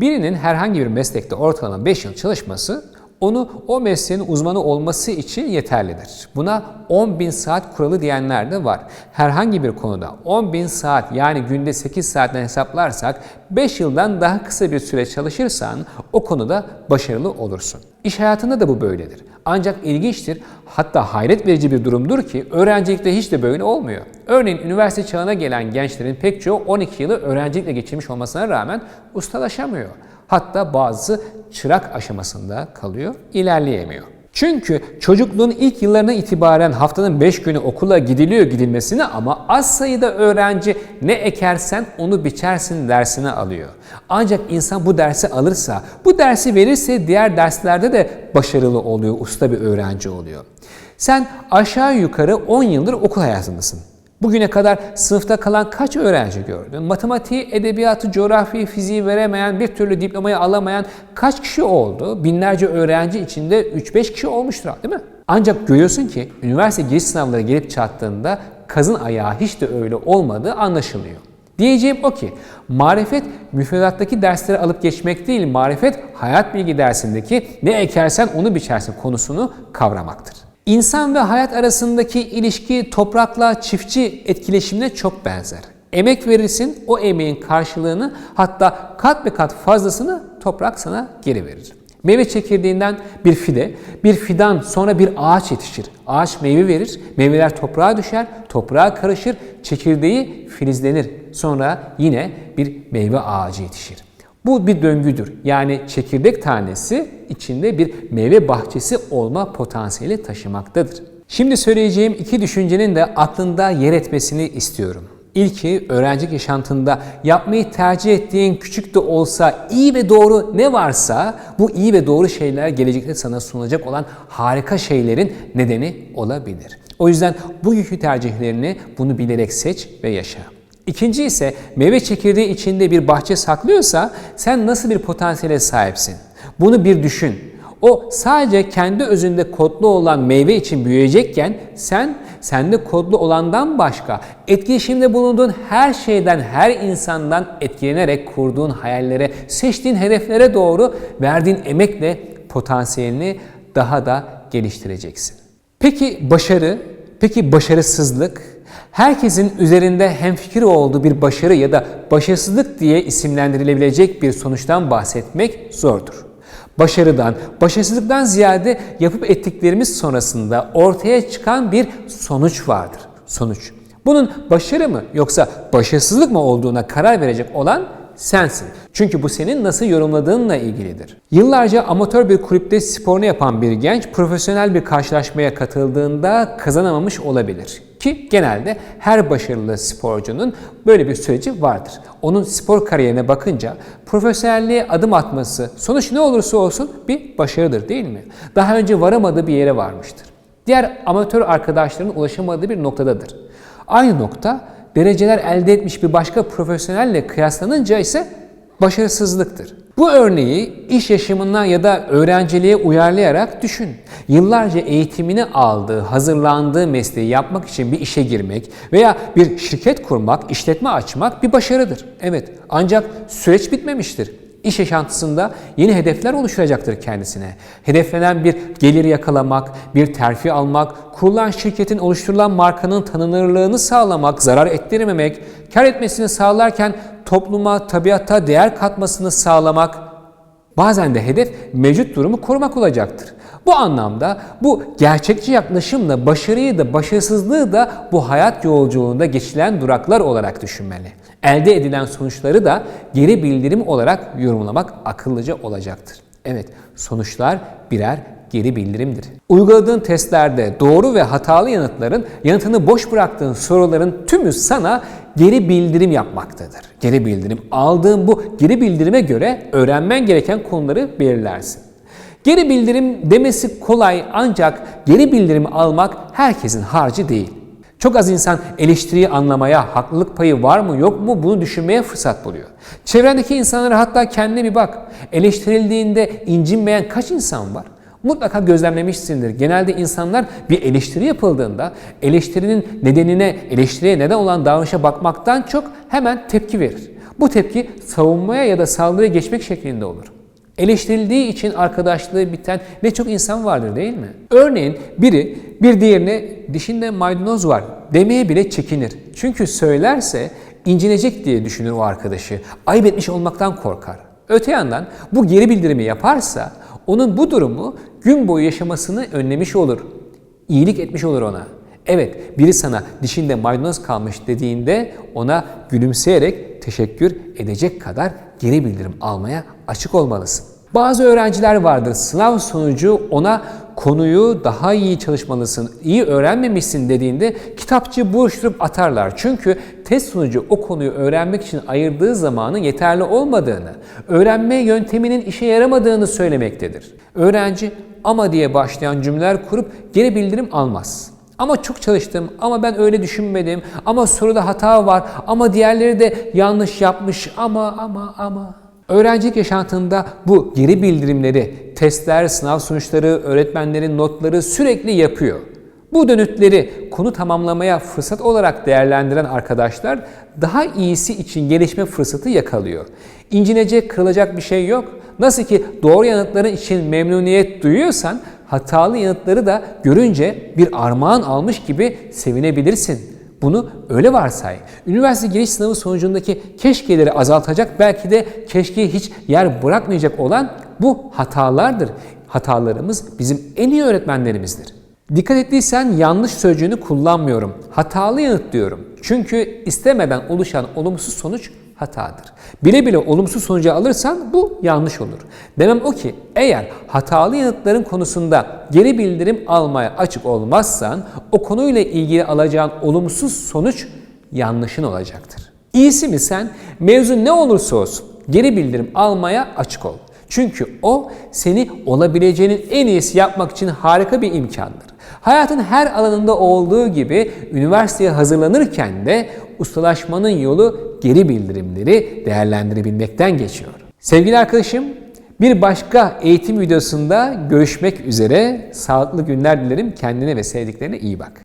Birinin herhangi bir meslekte ortalama 5 yıl çalışması onu o mesleğin uzmanı olması için yeterlidir. Buna 10 bin saat kuralı diyenler de var. Herhangi bir konuda 10 bin saat yani günde 8 saatten hesaplarsak 5 yıldan daha kısa bir süre çalışırsan o konuda başarılı olursun. İş hayatında da bu böyledir. Ancak ilginçtir, hatta hayret verici bir durumdur ki öğrencilikte hiç de böyle olmuyor. Örneğin üniversite çağına gelen gençlerin pek çoğu 12 yılı öğrencilikle geçirmiş olmasına rağmen ustalaşamıyor. Hatta bazısı çırak aşamasında kalıyor, ilerleyemiyor. Çünkü çocukluğun ilk yıllarına itibaren haftanın 5 günü okula gidiliyor gidilmesine ama az sayıda öğrenci ne ekersen onu biçersin dersine alıyor. Ancak insan bu dersi alırsa, bu dersi verirse diğer derslerde de başarılı oluyor, usta bir öğrenci oluyor. Sen aşağı yukarı 10 yıldır okul hayatındasın. Bugüne kadar sınıfta kalan kaç öğrenci gördün? Matematiği, edebiyatı, coğrafyayı, fiziği veremeyen, bir türlü diplomayı alamayan kaç kişi oldu? Binlerce öğrenci içinde 3-5 kişi olmuştur değil mi? Ancak görüyorsun ki üniversite giriş sınavları gelip çattığında kazın ayağı hiç de öyle olmadığı anlaşılıyor. Diyeceğim o ki marifet müfredattaki dersleri alıp geçmek değil, marifet hayat bilgi dersindeki ne ekersen onu biçersin konusunu kavramaktır. İnsan ve hayat arasındaki ilişki toprakla çiftçi etkileşimine çok benzer. Emek verirsin, o emeğin karşılığını hatta kat be kat fazlasını toprak sana geri verir. Meyve çekirdeğinden bir fide, bir fidan sonra bir ağaç yetişir. Ağaç meyve verir, meyveler toprağa düşer, toprağa karışır, çekirdeği filizlenir. Sonra yine bir meyve ağacı yetişir. Bu bir döngüdür. Yani çekirdek tanesi içinde bir meyve bahçesi olma potansiyeli taşımaktadır. Şimdi söyleyeceğim iki düşüncenin de aklında yer etmesini istiyorum. İlki öğrencilik yaşantında yapmayı tercih ettiğin küçük de olsa iyi ve doğru ne varsa bu iyi ve doğru şeyler gelecekte sana sunulacak olan harika şeylerin nedeni olabilir. O yüzden bugünkü tercihlerini bunu bilerek seç ve yaşa. İkinci ise meyve çekirdeği içinde bir bahçe saklıyorsa sen nasıl bir potansiyele sahipsin? Bunu bir düşün. O sadece kendi özünde kodlu olan meyve için büyüyecekken sen sende kodlu olandan başka etkileşimde bulunduğun her şeyden, her insandan etkilenerek kurduğun hayallere, seçtiğin hedeflere doğru verdiğin emekle potansiyelini daha da geliştireceksin. Peki başarı, peki başarısızlık, herkesin üzerinde hemfikir olduğu bir başarı ya da başarısızlık diye isimlendirilebilecek bir sonuçtan bahsetmek zordur. Başarıdan, başarısızlıktan ziyade yapıp ettiklerimiz sonrasında ortaya çıkan bir sonuç vardır. Sonuç. Bunun başarı mı yoksa başarısızlık mı olduğuna karar verecek olan sensin. Çünkü bu senin nasıl yorumladığınla ilgilidir. Yıllarca amatör bir kulüpte sporunu yapan bir genç profesyonel bir karşılaşmaya katıldığında kazanamamış olabilir. Ki genelde her başarılı sporcunun böyle bir süreci vardır. Onun spor kariyerine bakınca profesyonelliğe adım atması sonuç ne olursa olsun bir başarıdır değil mi? Daha önce varamadığı bir yere varmıştır. Diğer amatör arkadaşlarının ulaşamadığı bir noktadadır. Aynı nokta dereceler elde etmiş bir başka profesyonelle kıyaslanınca ise başarısızlıktır. Bu örneği iş yaşamına ya da öğrenciliğe uyarlayarak düşün. Yıllarca eğitimini aldığı, hazırlandığı mesleği yapmak için bir işe girmek veya bir şirket kurmak, işletme açmak bir başarıdır. Evet ancak süreç bitmemiştir. İş yaşantısında yeni hedefler oluşturacaktır kendisine. Hedeflenen bir gelir yakalamak, bir terfi almak, kurulan şirketin oluşturulan markanın tanınırlığını sağlamak, zarar ettirmemek, kar etmesini sağlarken topluma, tabiata değer katmasını sağlamak, bazen de hedef mevcut durumu korumak olacaktır. Bu anlamda bu gerçekçi yaklaşımla başarıyı da başarısızlığı da bu hayat yolculuğunda geçilen duraklar olarak düşünmeli. Elde edilen sonuçları da geri bildirim olarak yorumlamak akıllıca olacaktır. Evet, sonuçlar birer geri bildirimdir. Uyguladığın testlerde doğru ve hatalı yanıtların, yanıtını boş bıraktığın soruların tümü sana geri bildirim yapmaktadır. Geri bildirim. Aldığın bu geri bildirime göre öğrenmen gereken konuları belirlersin. Geri bildirim demesi kolay ancak geri bildirim almak herkesin harcı değil. Çok az insan eleştiriyi anlamaya, haklılık payı var mı yok mu bunu düşünmeye fırsat buluyor. Çevrendeki insanlara hatta kendine bir bak. Eleştirildiğinde incinmeyen kaç insan var? Mutlaka gözlemlemişsindir. Genelde insanlar bir eleştiri yapıldığında eleştirinin nedenine, eleştiriye neden olan davranışa bakmaktan çok hemen tepki verir. Bu tepki savunmaya ya da saldırıya geçmek şeklinde olur. Eleştirildiği için arkadaşlığı biten ne çok insan vardır değil mi? Örneğin biri bir diğerine dişinde maydanoz var demeye bile çekinir. Çünkü söylerse incinecek diye düşünür o arkadaşı. Ayıp etmiş olmaktan korkar. Öte yandan bu geri bildirimi yaparsa onun bu durumu gün boyu yaşamasını önlemiş olur. İyilik etmiş olur ona. Evet, biri sana dişinde maydanoz kalmış dediğinde ona gülümseyerek teşekkür edecek kadar geri bildirim almaya açık olmalısın. Bazı öğrenciler vardır sınav sonucu ona konuyu daha iyi çalışmalısın, iyi öğrenmemişsin dediğinde kitapçı buruşturup atarlar. Çünkü test sonucu o konuyu öğrenmek için ayırdığı zamanın yeterli olmadığını, öğrenme yönteminin işe yaramadığını söylemektedir. Öğrenci ama diye başlayan cümleler kurup geri bildirim almaz. Ama çok çalıştım, ama ben öyle düşünmedim, ama soruda hata var, ama diğerleri de yanlış yapmış, ama ama ama. Öğrencilik yaşantında bu geri bildirimleri, testler, sınav sonuçları, öğretmenlerin notları sürekli yapıyor. Bu dönütleri konu tamamlamaya fırsat olarak değerlendiren arkadaşlar daha iyisi için gelişme fırsatı yakalıyor. İncinecek, kırılacak bir şey yok. Nasıl ki doğru yanıtların için memnuniyet duyuyorsan hatalı yanıtları da görünce bir armağan almış gibi sevinebilirsin. Bunu öyle varsay. Üniversite giriş sınavı sonucundaki keşkeleri azaltacak belki de keşkeye hiç yer bırakmayacak olan bu hatalardır. Hatalarımız bizim en iyi öğretmenlerimizdir. Dikkat ettiysen yanlış sözcüğünü kullanmıyorum. Hatalı yanıt diyorum. Çünkü istemeden oluşan olumsuz sonuç hatadır. Bile bile olumsuz sonucu alırsan bu yanlış olur. Demem o ki eğer hatalı yanıtların konusunda geri bildirim almaya açık olmazsan o konuyla ilgili alacağın olumsuz sonuç yanlışın olacaktır. İyisi mi sen mevzu ne olursa olsun geri bildirim almaya açık ol. Çünkü o seni olabileceğinin en iyisi yapmak için harika bir imkandır. Hayatın her alanında olduğu gibi üniversiteye hazırlanırken de ustalaşmanın yolu geri bildirimleri değerlendirebilmekten geçiyor. Sevgili arkadaşım, bir başka eğitim videosunda görüşmek üzere. Sağlıklı günler dilerim. Kendine ve sevdiklerine iyi bak.